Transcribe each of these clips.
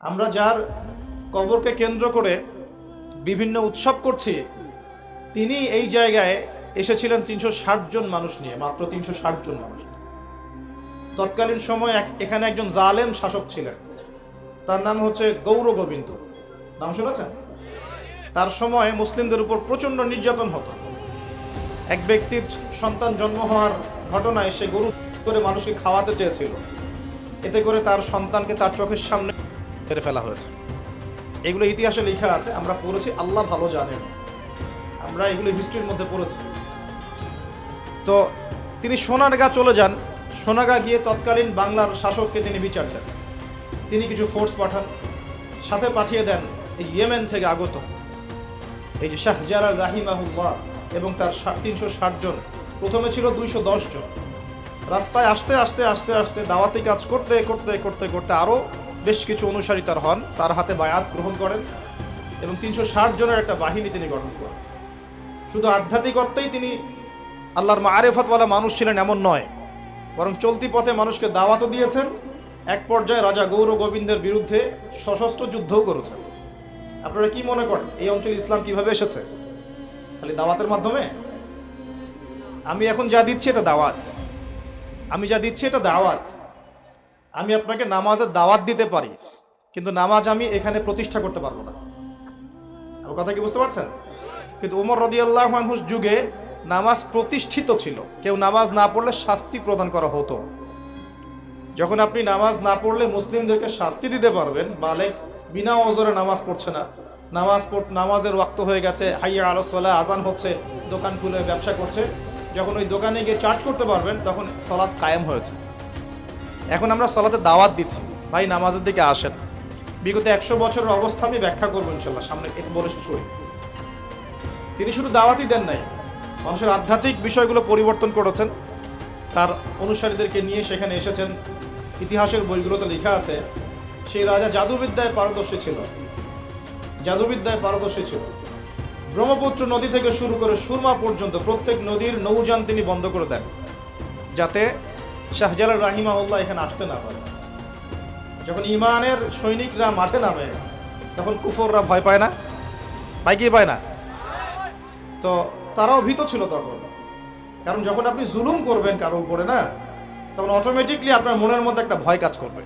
আমরা যার কবরকে কেন্দ্র করে বিভিন্ন উৎসব করছি, তিনি এই জায়গায় এসেছিলেন তিনশো ষাট জন মানুষ নিয়ে, মাত্র তিনশো ষাট জন মানুষ। তৎকালীন সময় এখানে একজন জালেম শাসক ছিলেন। তার নাম হচ্ছে গৌর গোবিন্দ। নাম শুনেছেন? তার সময় মুসলিমদের উপর প্রচণ্ড নির্যাতন হতো। এক ব্যক্তির সন্তান জন্ম হওয়ার ঘটনায় সে গরু করে মানুষকে খাওয়াতে চেয়েছিল। এতে করে তার সন্তানকে তার চোখের সামনে মেরে ফেলা হয়েছে। এগুলো ইতিহাসে লেখা আছে, আমরা পড়েছি, আল্লাহ ভালো জানেন। আমরা এগুলো হিস্ট্রির মধ্যে পড়েছি। তো তিনি সোনারগা চলে যান। সোনাগা গিয়ে তৎকালীন বাংলার শাসককে তিনি বিচার দেন। তিনি কিছু ফোর্স পাঠান, সাথে পাঠিয়ে দেন এই ইয়েমেন থেকে আগত। এই যে শাহজারা রাহিমাহুল্লাহ এবং তার তিনশো ষাট জন। প্রথমে ছিল দুইশো দশ জন। রাস্তায় আসতে আসতে আসতে আসতে দাওয়াতি কাজ করতে করতে করতে করতে আরও বেশ কিছু অনুসারী তার হন, তার হাতে বায়াত গ্রহণ করেন এবং তিনশো ষাট জনের একটা বাহিনী তিনি গঠন করেন। শুধু আধ্যাত্মিকত্বেই তিনি আল্লাহর মারেফতওয়ালা মানুষ ছিলেন এমন নয়, বরং চলতি পথে মানুষকে দাওয়াতও দিয়েছেন, এক পর্যায়ে রাজা গৌর গোবিন্দের বিরুদ্ধে সশস্ত্র যুদ্ধও করেছেন। আপনারা কি মনে করেন, এই অঞ্চলে ইসলাম কীভাবে এসেছে? খালি দাওয়াতের মাধ্যমে? আমি এখন যা দিচ্ছি এটা দাওয়াত। আমি যা দিচ্ছি এটা দাওয়াত। আমি আপনাকে নামাজের দাওয়াত দিতে পারি, কিন্তু নামাজ আমি এখানে প্রতিষ্ঠা করতে পারব না। আমার কথা কি বুঝতে পারছেন? কিন্তু উমর রদিয়াল্লাহ মানুষ যুগে নামাজ প্রতিষ্ঠিত ছিল। কেউ নামাজ না পড়লে শাস্তি প্রদান করা হতো। যখন আপনি নামাজ না পড়লে মুসলিমদেরকে শাস্তি দিতে পারবেন, বালে বিনা অজরে নামাজ পড়ছে না। নামাজ পড়- নামাজের ওয়াক্ত হয়ে গেছে, হাইয়া আলসলা আজান হচ্ছে, দোকান খুলে ব্যবসা করছে। যখন ওই দোকানে গিয়ে চার্জ করতে পারবেন, তখন সালাদ কায়েম হয়েছে। এখন আমরা সলাতে দাওয়াত দিচ্ছি। ভাই, নামাজের দিকে আসেন। বিগত একশো বছরের অবস্থা আমি ব্যাখ্যা করব ইনশাল্লাহ, সামনে একটু বলে শেষ তিনি শুধু দাওয়াতই দেন নাই, মানুষের আধ্যাত্মিক বিষয়গুলো পরিবর্তন করেছেন। তার অনুসারীদেরকে নিয়ে সেখানে এসেছেন। ইতিহাসের বইগুলোতে লেখা আছে, সেই রাজা জাদুবিদ্যায় পারদর্শী ছিল। জাদুবিদ্যায় পারদর্শী ছিল। ব্রহ্মপুত্র নদী থেকে শুরু করে সুরমা পর্যন্ত প্রত্যেক নদীর নৌযান তিনি বন্ধ করে দেন, যাতে শাহজালাল রাহিমাউল্লাহ এখানে আসতে না পারে। যখন ইমানের সৈনিকরা মাঠে নামে, তখন কুফররা ভয় পায় না? পায় কি পায় না? তো তারাও ভীত ছিল তখন। কারণ যখন আপনি জুলুম করবেন কারও উপরে না, তখন অটোমেটিকলি আপনার মনের মধ্যে একটা ভয় কাজ করবে।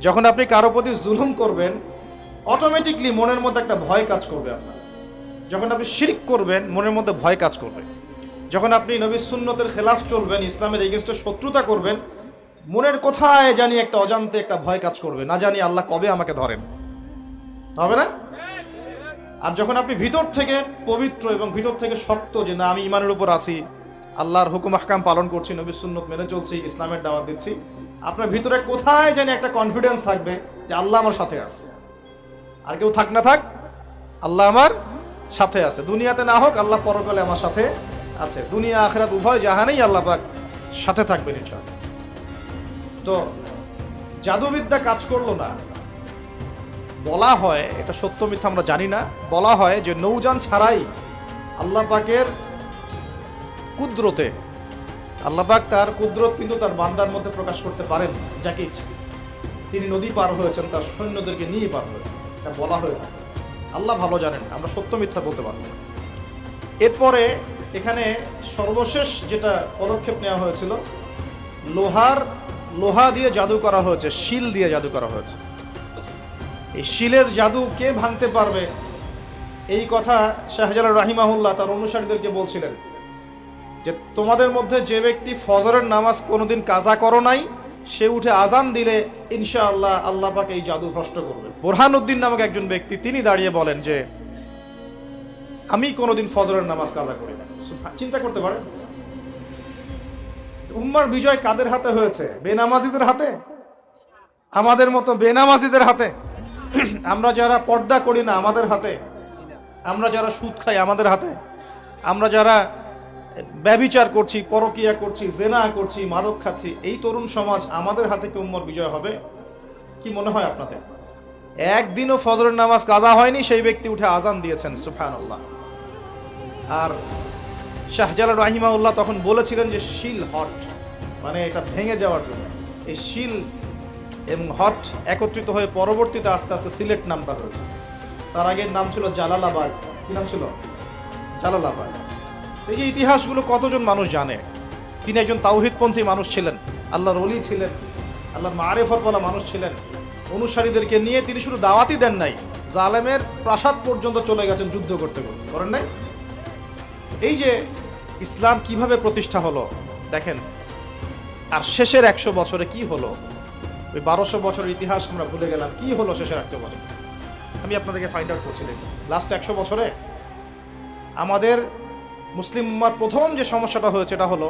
যখন আপনি কারও প্রতি জুলুম করবেন অটোমেটিকলি মনের মধ্যে একটা ভয় কাজ করবে আপনার। যখন আপনি শিরিক করবেন, মনের মধ্যে ভয় কাজ করবে। যখন আপনি নবী সুন্নতের খেলাফ চলবেন, ইসলামের এগেনস্টে শত্রুতা করবেন, মনের কোথায় জানি একটা অজান্তে একটা ভয় কাজ করবে, না জানি আল্লাহ কবে আমাকে ধরেন। হবে না? আর যখন আপনি ভিতর থেকে পবিত্র এবং ভিতর থেকে শক্ত যে, না, আমি ইমানের উপর আছি, আল্লাহর হুকুম, আহকাম পালন করছি, নবী সুন্নত মেনে চলছি, ইসলামের দাওয়াত দিচ্ছি, আপনার ভিতরে কোথায় জানি একটা কনফিডেন্স থাকবে যে, আল্লাহ আমার সাথে আছে। আর কেউ থাক না থাক, আল্লাহ আমার সাথে আছে। দুনিয়াতে না হোক, আল্লাহ পরকালে আমার সাথে আছে। দুনিয়া, আখরাত উভয় জাহানেই আল্লাহ পাক সাথে থাকবেন ইনশাআল্লাহ। তো জাদুবিদ্যা কাজ করল না। বলা হয়, এটা সত্য মিথ্যা আমরা জানি না, বলা হয় যে নৌযান ছাড়াই আল্লাহ পাকের কুদরতে, আল্লাহ পাক তার কুদরত কিন্তু তার বান্দার মধ্যে প্রকাশ করতে পারেন যাকে ইচ্ছে। তিনি নদী পার হয়েছেন, তার সৈন্যদেরকে নিয়ে পার হয়েছেন, এটা বলা হয়ে থাকে। আল্লাহ ভালো জানেন, আমরা সত্য মিথ্যা বলতে পারব এরপরে এখানে সর্বশেষ যেটা পদক্ষেপ নেওয়া হয়েছিল, লোহার, লোহা দিয়ে জাদু করা হয়েছে, শিল দিয়ে জাদু করা হয়েছে। এই শিলের জাদু কে ভাঙতে পারবে? এই কথা শাহজালাল রাহিমাহুল্লাহ তার অনুসারীদেরকে বলছিলেন যে, তোমাদের মধ্যে যে ব্যক্তি ফজরের নামাজ কোনোদিন কাজা করো নাই, সে উঠে আজান দিলে ইনশাআল্লাহ আল্লাহ পাকে এই জাদু ভ্রষ্ট করবে। বোরহানুদ্দিন নামক একজন ব্যক্তি, তিনি দাঁড়িয়ে বলেন যে আমি কোনোদিন ফজরের নামাজ কাজা করি না। চিন্তা করতে পারেন উম্মার বিজয় কাদের হাতে হয়েছে? বেনামাজিদের হাতে? আমাদের মতো বেনামাজিদের হাতে? আমরা যারা পর্দা করি না আমাদের হাতে? আমরা যারা সুদ খাই আমাদের হাতে? আমরা যারা ব্যবিচার করছি, পরকিয়া করছি, জেনা করছি, মাদক খাচ্ছি, এই তরুণ সমাজ আমাদের হাতে কি উম্মর বিজয় হবে? কি মনে হয় আপনাদের? একদিনও ফজরের নামাজ কাজা হয়নি, সেই ব্যক্তি উঠে আজান দিয়েছেন সুফান আর শাহজালাল রাহিমাউল্লাহ তখন বলেছিলেন যে, শিল হট মানে এটা ভেঙে যাওয়ার জন্য। এই শিল এবং হট একত্রিত হয়ে পরবর্তীতে আস্তে আস্তে সিলেট নামটা হয়েছে। তার আগের নাম ছিল জালালাবাদ। কি নাম ছিল? জালালাবাদ। এই যে ইতিহাসগুলো কতজন মানুষ জানে? তিনি একজন তাওহিদপন্থী মানুষ ছিলেন, আল্লাহর অলি ছিলেন, আল্লাহর মারেফতওয়ালা মানুষ ছিলেন। অনুসারীদেরকে নিয়ে তিনি শুধু দাওয়াতই দেন নাই, জালেমের প্রাসাদ পর্যন্ত চলে গেছেন যুদ্ধ করতে করতে। করেন নাই? এই যে ইসলাম কীভাবে প্রতিষ্ঠা হলো, দেখেন, আর শেষের একশো বছরে কি হলো? ওই বারোশো বছরের ইতিহাস আমরা ভুলে গেলাম, কি হলো শেষের একশো বছর? আমি আপনাদেরকে ফাইন্ড আউট করছি, দেখুন। লাস্ট একশো বছরে আমাদের মুসলিম প্রথম যে সমস্যাটা হয়েছে এটা হলো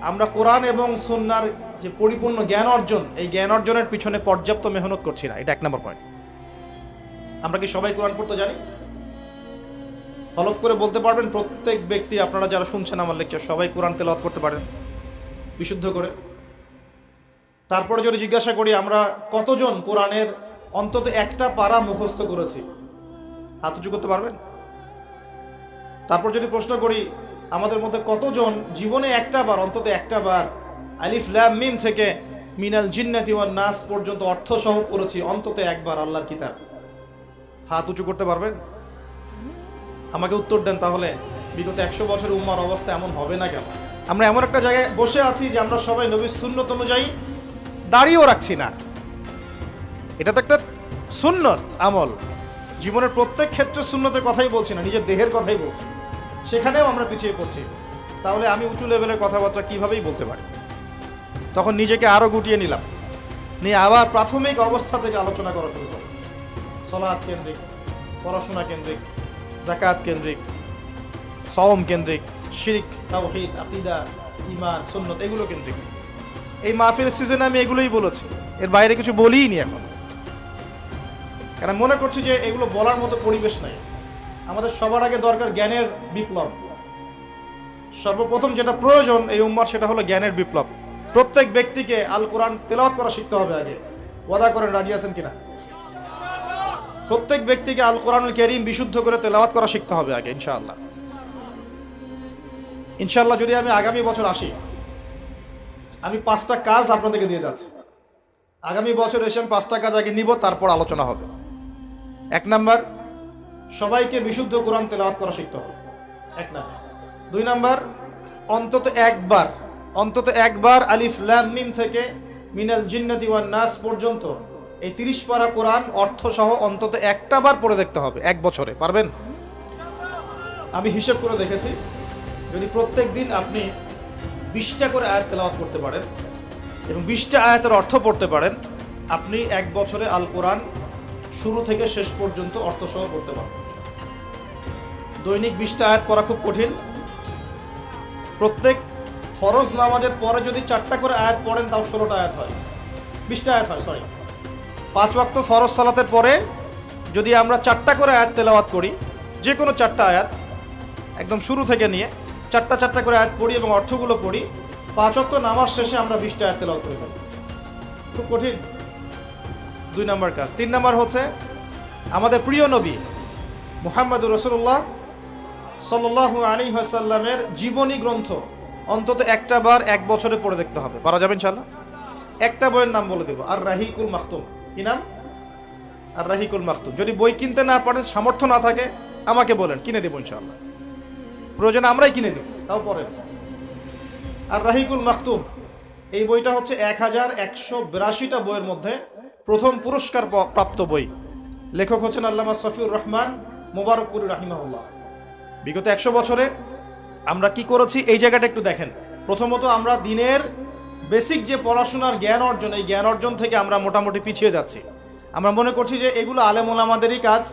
আমরা কোরআন এবং সুন্নার যে পরিপূর্ণ জ্ঞান অর্জন, এই জ্ঞান অর্জনের পিছনে পর্যাপ্ত মেহনত করছি না। এটা এক নম্বর পয়েন্ট আমরা কি সবাই কোরআন পড়তে জানি? হলফ করে বলতে পারবেন, প্রত্যেক ব্যক্তি, আপনারা যারা শুনছেন আমার লেকচার সবাই কোরআন তেলাওয়াত করতে পারেন, বিশুদ্ধ করে। তারপরে যদি জিজ্ঞাসা করি, আমরা কতজন কোরআনের অন্তত একটা পারা মুখস্থ করেছি? হাত উঁচু করতে পারবেন? তারপর যদি প্রশ্ন করি আমাদের মধ্যে কতজন জীবনে একটা বার অন্তত একটা বার আলিফ মিম থেকে মিনাল জিন্নাতি ওয়ান নাস পর্যন্ত অর্থ সহ করেছি অন্তত একবার আল্লাহর কিতাব। হাত উঁচু করতে পারবেন? আমাকে উত্তর দেন তাহলে। বিগত একশো বছর উম্মার অবস্থা এমন হবে না কেন? আমরা এমন একটা জায়গায় বসে আছি যে আমরা সবাই নবীর সুন্নত অনুযায়ী দাঁড়িয়েও রাখছি না। এটা তো একটা সুন্নত আমল। জীবনের প্রত্যেক ক্ষেত্রে সুন্নতের কথাই বলছি না, নিজের দেহের কথাই বলছি। সেখানেও আমরা পিছিয়ে পড়ছি। তাহলে আমি উঁচু লেভেলের কথাবার্তা কীভাবেই বলতে পারি? তখন নিজেকে আরও গুটিয়ে নিলাম। নিয়ে আবার প্রাথমিক অবস্থা থেকে আলোচনা করা শুরু করলাম। সলাদ কেন্দ্রিক, পড়াশোনা কেন্দ্রিক জাকাত কেন্দ্রিক, সওম কেন্দ্রিক, শিরিক, তাওহীদ, আকিদা ইমান সুন্নত, এগুলো কেন্দ্রিক। এই মাহফিল সিজনে আমি এগুলোই বলেছি। এর বাইরে কিছু বলিই নি এখন। কারণ মনে করছি যে এগুলো বলার মতো পরিবেশ নাই। আমাদের সবার আগে দরকার জ্ঞানের বিপ্লব। সর্বপ্রথম যেটা প্রয়োজন এই উম্মার সেটা হলো জ্ঞানের বিপ্লব। প্রত্যেক ব্যক্তিকে আল কোরআন তেলাওয়াত করা শিখতে হবে আগে। ওয়াদা করেন, রাজি আছেন কিনা? প্রত্যেক ব্যক্তিকে আল কোরআনুল কেরিম বিশুদ্ধ করে তেলাওয়াত করা শিখতে হবে আগে, ইনশাআল্লাহ। ইনশাআল্লাহ যদি আমি আগামী বছর আসি, আমি পাঁচটা কাজ আপনাদেরকে দিয়ে যাচ্ছি। আগামী বছর এসে আমি পাঁচটা কাজ আগে নিব, তারপর আলোচনা হবে। এক নাম্বার সবাইকে বিশুদ্ধ কোরআন তেলাওয়াত করা শিখতে হবে। এক নাম্বার। দুই নাম্বার, অন্তত একবার অন্তত একবার আলিফ মিম থেকে মিনাল জিন্নাতি ওয়ান নাস পর্যন্ত এই তিরিশ পারা কোরআন অর্থ সহ অন্তত একটা বার পড়ে দেখতে হবে, এক বছরে। পারবেন? আমি হিসেব করে দেখেছি, যদি প্রত্যেক দিন আপনি বিশটা করে আয়াত তেলাওয়াত করতে পারেন এবং বিশটা আয়াতের অর্থ পড়তে পারেন, আপনি এক বছরে আল কোরআন শুরু থেকে শেষ পর্যন্ত অর্থ সহ পড়তে পারবেন দৈনিক বিশটা আয়াত পড়া খুব কঠিন। প্রত্যেক ফরজ নামাজের পরে যদি চারটা করে আয়াত পড়েন তাও ষোলোটা আয়াত হয়। বিশটা আয়াত হয় সরি পাঁচ ওয়াক্ত ফরজ সালাতের পরে যদি আমরা চারটা করে আয়াত তেলাওয়াত করি, যে কোনো চারটা আয়াত একদম শুরু থেকে নিয়ে চারটা চারটা করে আয়াত পড়ি এবং অর্থগুলো পড়ি, পাঁচ ওয়াক্ত নামাজ শেষে আমরা বিশটা আয়াত তেলাওয়াত করে ফেলি খুব কঠিন। দুই নম্বর কাজ। তিন নম্বর হচ্ছে, আমাদের প্রিয় নবী মুহাম্মদুর রসুল্লাহ সাল্লাল্লাহু আলী হাসাল্লামের জীবনী গ্রন্থ অন্তত একটা বার এক বছরে পড়ে দেখতে হবে। পারা যাবে ইনশাল্লাহ একটা বইয়ের নাম বলে দেবো আর রাহিকুল মাহতুম কি নাম? আর রাহিকুল মাহতুম যদি বই কিনতে না পারেন, সামর্থ্য না থাকে, আমাকে বলেন, কিনে দেবো ইনশাল্লাহ প্রয়োজনে আমরাই কিনে দেব, তাও পরে আর রাহিকুল মাহতুম এই বইটা হচ্ছে এক হাজার একশো বিরাশিটা বইয়ের মধ্যে প্রথম পুরস্কার প্রাপ্ত বই। লেখক হচ্ছেন আল্লামা সফিউর রহমান মোবারকপুর রাহিমাহুল্লাহ। বিগত একশো বছরে আমরা কি করেছি? এই জায়গাটা একটু দেখেন। প্রথমত আমরা দিনের বেসিক যে পড়াশোনার জ্ঞান অর্জন, এই জ্ঞান অর্জন থেকে আমরা মোটামুটি পিছিয়ে যাচ্ছি। আমরা মনে করছি যে এগুলো আলেমুল আমাদেরই কাজ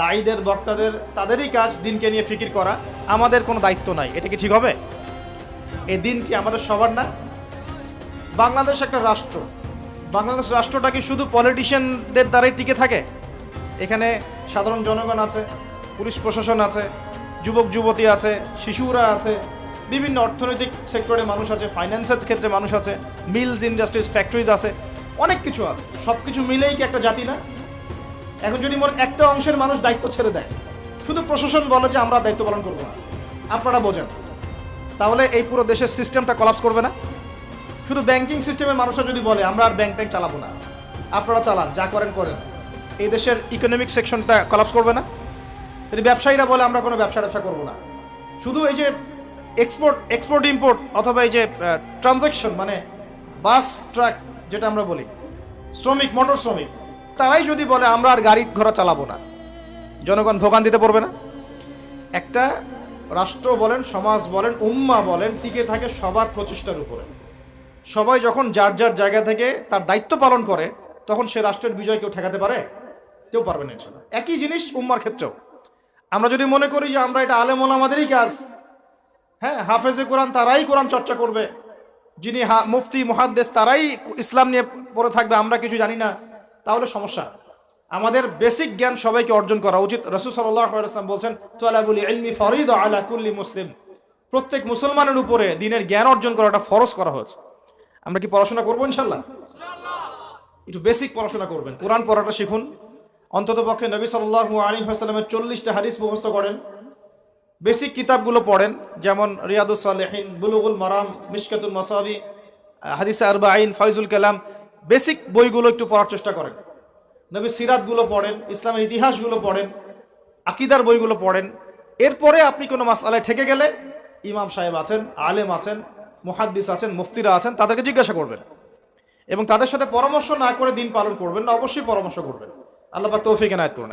দায়ীদের বক্তাদের, তাদেরই কাজ দিনকে নিয়ে ফিকির করা। আমাদের কোনো দায়িত্ব নাই। এটা কি ঠিক হবে? এ দিন কি আমাদের সবার না? বাংলাদেশ একটা রাষ্ট্র। বাংলাদেশ রাষ্ট্রটা কি শুধু পলিটিশিয়ানদের দ্বারাই টিকে থাকে? এখানে সাধারণ জনগণ আছে, পুলিশ প্রশাসন আছে, যুবক, যুবতী আছে, শিশুরা আছে, বিভিন্ন অর্থনৈতিক সেক্টরে মানুষ আছে ফাইন্যান্সের ক্ষেত্রে মানুষ আছে মিলস ইন্ডাস্ট্রিজ ফ্যাক্টরিজ আছে, অনেক কিছু আছে। সব কিছু মিলেই কি একটা জাতি না? এখন যদি মোট একটা অংশের মানুষ দায়িত্ব ছেড়ে দেয়, শুধু প্রশাসন বলে যে আমরা দায়িত্ব পালন করব না, আপনারা বোঝেন। তাহলে এই পুরো দেশের সিস্টেমটা কলাপস করবে না? শুধু ব্যাংকিং সিস্টেমের মানুষরা যদি বলে, আমরা আর ব্যাংক ট্যাঙ্ক চালাবো না। আপনারা চালান, যা করেন করেন। এই দেশের ইকোনমিক সেকশনটা কলাপস করবে না। যদি ব্যবসায়ীরা বলে, আমরা কোনো ব্যবসা ব্যবসা করব না। শুধু এই যে এক্সপোর্ট এক্সপোর্ট ইম্পোর্ট অথবা এই যে ট্রানজ্যাকশন মানে বাস ট্রাক যেটা আমরা বলি, শ্রমিক মোটর শ্রমিক, তারাই যদি বলে, আমরা আর গাড়ি ঘোড়া চালাবো না। জনগণ ভোগান দিতে পারবে না। একটা রাষ্ট্র বলেন, সমাজ বলেন, উম্মা বলেন, টিকে থাকে সবার প্রচেষ্টার উপরে। সবাই যখন যার যার জায়গা থেকে তার দায়িত্ব পালন করে, তখন সে রাষ্ট্রের বিজয় কেউ ঠেকাতে পারে? কেউ পারবে না ইনশাল্লাহ। একই জিনিস উম্মার ক্ষেত্রেও। আমরা যদি মনে করি যে আমরা এটা আলেম আমাদেরই কাজ হ্যাঁ হাফেজে কোরআন তারাই কোরআন চর্চা করবে, যিনি মুফতি মহাদ্দেশ তারাই ইসলাম নিয়ে পড়ে থাকবে, আমরা কিছু জানি না, তাহলে সমস্যা। আমাদের বেসিক জ্ঞান সবাইকে অর্জন করা উচিত। রসুল সাল্লাম বলছেন আলা কুল্লি মুসলিম। প্রত্যেক মুসলমানের উপরে দিনের জ্ঞান অর্জন করাটা ফরজ করা হয়েছে। আমরা কি পড়াশোনা করব ইনশাল্লাহ? একটু বেসিক পড়াশোনা করবেন। কোরআন পড়াটা শিখুন। অন্তত পক্ষে নবী সাল্লাহ আলী হাসলামের চল্লিশটা হাদিস মুখস্থ করেন। বেসিক কিতাবগুলো পড়েন, যেমন রিয়াদুস সালেহিন, বুলুগুল মারাম মিশকাতুল মাসাবি হাদিস আরবা আইন ফয়জুল কালাম। বেসিক বইগুলো একটু পড়ার চেষ্টা করেন। নবী সিরাতগুলো পড়েন, ইসলামের ইতিহাসগুলো পড়েন, আকিদার বইগুলো পড়েন। এরপরে আপনি কোনো মাসালায় ঠেকে গেলে ইমাম সাহেব আছেন, আলেম আছেন মুহাদ্দিস আছেন, মুফতিরা আছেন, তাদেরকে জিজ্ঞাসা করবেন। এবং তাদের সাথে পরামর্শ না করে দিন পালন করবেন না, অবশ্যই পরামর্শ করবেন। আল্লাহ তৌফিক এনায়ত করুন